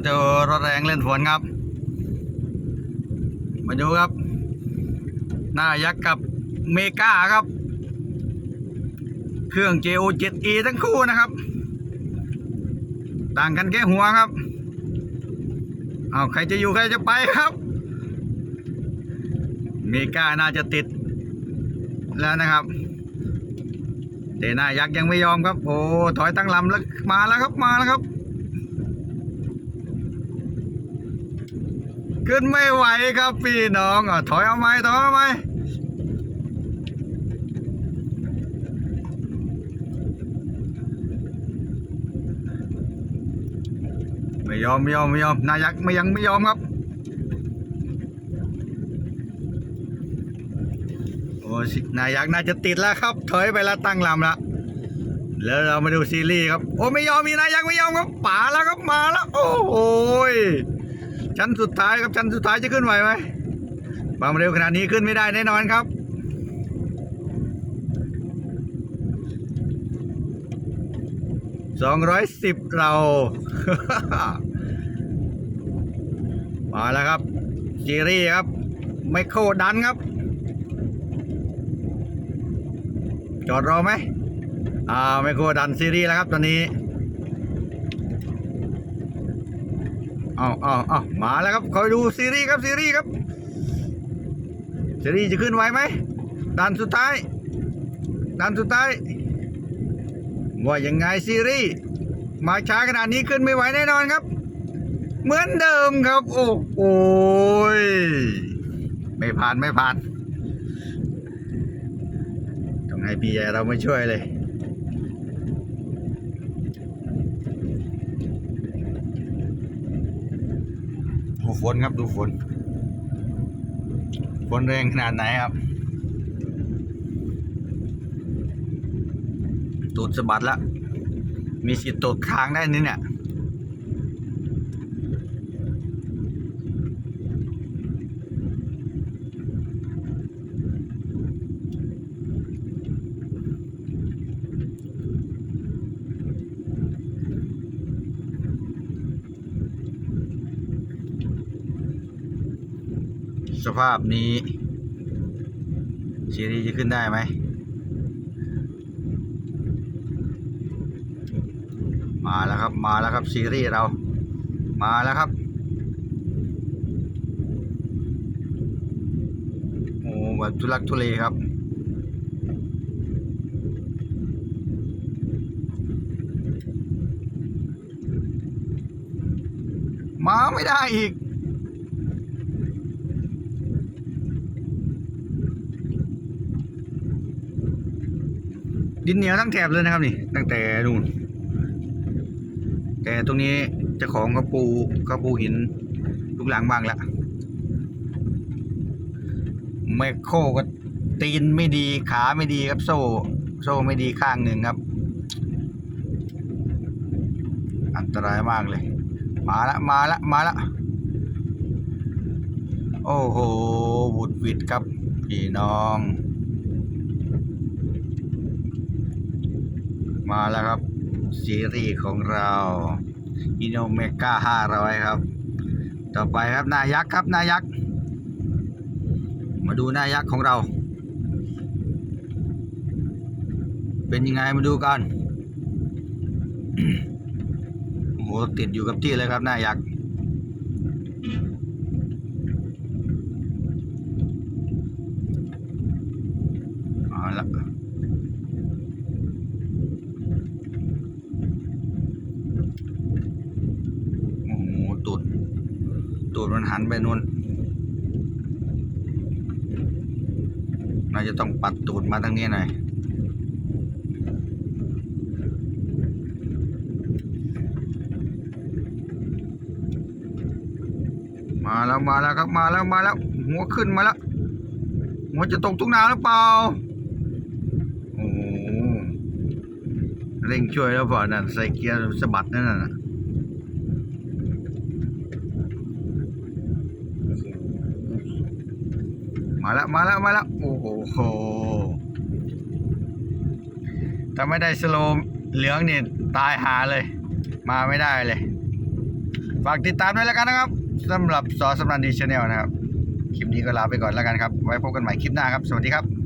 มาดูรถแรงเล่นฝนครับ มาดูครับ หน้ายักษ์กับเมกาครับ เครื่อง JO 7E ทั้งคู่นะครับ ต่างกันแค่หัวครับ เอาใครจะอยู่ใครจะไปครับ เมกาน่าจะติด แล้วนะครับแต่หน้ายักษ์ยังไม่ยอมครับ โอ้ถอยตั้งลำแล้วมาแล้วครับมาแล้วครับ ขึ้นไม่ไหวครับพี่น้องอะถอยเอาไหมถอยเอาไหมไม่ยอมไม่ยอมไม่ยอมนายยักษ์ไม่ยังไม่ยอมครับโอ้สินายยักษ์น่าจะติดแล้วครับ ถอยไปแล้วตั้งลำแล้วแล้วเรามาดูซีรีส์ครับ โอ้ไม่ยอมมีนายยักษ์ไม่ยอมครับป่าแล้วครับมาแล้ว โอ้โหย ชั้นสุดท้ายครับชั้นสุดท้ายจะขึ้นไหวไหมความเร็วขนาดนี้ขึ้นไม่ได้แน่นอนครับ สองร้อยสิบเรา มาแล้วครับจีรี่ครับ ไมโครดันครับ จอดรอไหมอ่าไมโครดันซีรีส์แล้วครับตอนนี้ เอาเอาเอามาแล้วครับคอยดูซีรีส์ครับซีรีส์ครับซีรีส์จะขึ้นไวไหมดันสุดท้ายดันสุดท้ายว่ายังไงซีรีส์มาช้าขนาดนี้ขึ้นไม่ไหวแน่นอนครับ เหมือนเดิมครับ โอ้โอยไม่ผ่านไม่ผ่านต้องให้พี่ใหญ่เรามาช่วยเลย ดูฝนครับดูฝน ฝนแรงขนาดไหนครับ ตูดสะบัดละ มีสิทธิ์ตกค้างได้นี่เนี่ย สภาพนี้ซีรีส์จะขึ้นได้ไหม มาแล้วครับ มาแล้วครับซีรีส์เรา มาแล้วครับ โอ้แบบทุลักทุเลครับมาไม่ได้อีก ดินเหนียวทั้งแถบเลยนะครับนี่ ตั้งแต่นู่น แต่ตรงนี้จ้าของเขาปูเขาปูหินลูกหลังบ้างละแมคโครก็ตีนไม่ดีขาไม่ดีครับโซ่ โซ่ไม่ดีข้างหนึ่งครับ อันตรายมากเลย มาละมาละมาละโอ้โหบุดวิดครับ พี่น้อง มาแล้วครับ ซีรีส์ของเราอินโนเมก้าห้าร้อยครับ ต่อไปครับนายักษ์ครับนายักษ์มาดูนายักษ์ของเรา เป็นยังไงมาดูกันโหติดอยู่กับที่เลยครับนายักษ์เอาละ โอ้โหตูด ตูดมันหันไปนู่นน่าจะต้องปัดตูดมาทางนี้หน่อยมาแล้วมาแล้วครับมาแล้วมาแล้ว หัวขึ้นมาแล้วหัวจะตกทุกนาหรือเปล่าโอ้โหเร่งช่วยแล้วเปล่านั่นใส่เกียร์สะบัดนั่นน่ะ มาแล้วมาแล้วมาแล้วโอ้โหถ้าไม่ได้สโลมเหลืองเนี่ยตายหาเลย มาไม่ได้เลย ฝากติดตามด้วยแล้วกันนะครับสำหรับสอสำนันดีชาแนลนะครับ คลิปนี้ก็ลาไปก่อนแล้วกันครับ ไว้พบกันใหม่คลิปหน้าครับ สวัสดีครับ